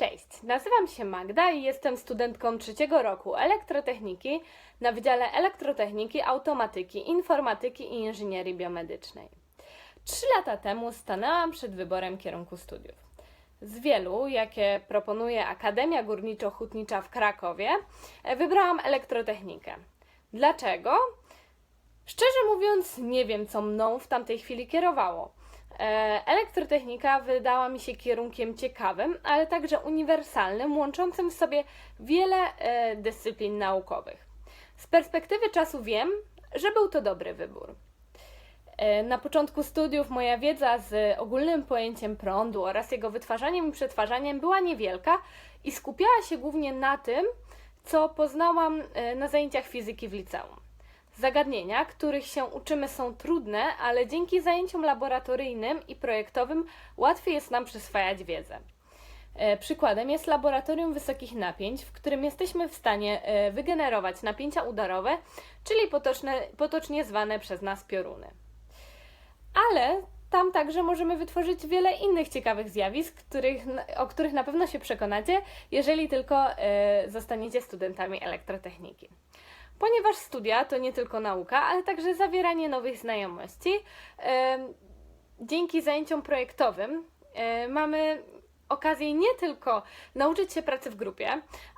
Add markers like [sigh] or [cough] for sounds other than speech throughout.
Cześć, nazywam się Magda i jestem studentką trzeciego roku elektrotechniki na Wydziale Elektrotechniki, Automatyki, Informatyki i Inżynierii Biomedycznej. Trzy lata temu stanęłam przed wyborem kierunku studiów. Z wielu, jakie proponuje Akademia Górniczo-Hutnicza w Krakowie, wybrałam elektrotechnikę. Dlaczego? Szczerze mówiąc, nie wiem, co mną w tamtej chwili kierowało. E, Elektrotechnika wydała mi się kierunkiem ciekawym, ale także uniwersalnym, łączącym w sobie wiele e, dyscyplin naukowych. Z perspektywy czasu wiem, że był to dobry wybór. E, Na początku studiów moja wiedza z ogólnym pojęciem prądu oraz jego wytwarzaniem i przetwarzaniem była niewielka i skupiała się głównie na tym, co poznałam na zajęciach fizyki w liceum. Zagadnienia, których się uczymy, są trudne, ale dzięki zajęciom laboratoryjnym i projektowym łatwiej jest nam przyswajać wiedzę. E, Przykładem jest laboratorium wysokich napięć, w którym jesteśmy w stanie e, wygenerować napięcia udarowe, czyli potoczne, potocznie zwane przez nas pioruny. Ale tam także możemy wytworzyć wiele innych ciekawych zjawisk, których, o których na pewno się przekonacie, jeżeli tylko e, zostaniecie studentami elektrotechniki. Ponieważ studia to nie tylko nauka, ale także zawieranie nowych znajomości, dzięki zajęciom projektowym e, mamy okazję nie tylko nauczyć się pracy w grupie,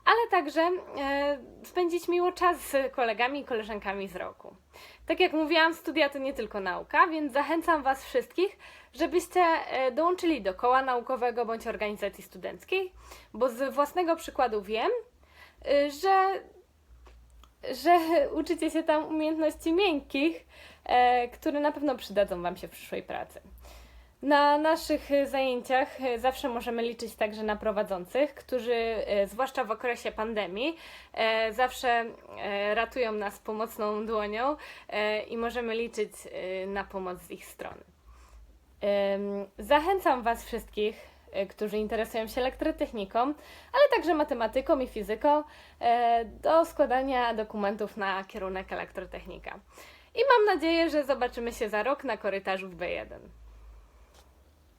ale także e, spędzić miło czas z kolegami i koleżankami z roku. Tak jak mówiłam, studia to nie tylko nauka, więc zachęcam Was wszystkich, żebyście e, dołączyli do koła naukowego bądź organizacji studenckiej, bo z własnego przykładu wiem, że że [laughs] uczycie się tam umiejętności miękkich, e, które na pewno przydadzą Wam się w przyszłej pracy. Na naszych e, zajęciach e, zawsze możemy liczyć także na prowadzących, którzy, zwłaszcza w okresie pandemii, zawsze ratują nas pomocną dłonią i możemy liczyć na pomoc z ich strony. Zachęcam Was wszystkich, którzy interesują się elektrotechniką, ale także matematyką i fizyką, e, do składania dokumentów na kierunek elektrotechnika. I mam nadzieję, że zobaczymy się za rok na korytarzu w B1.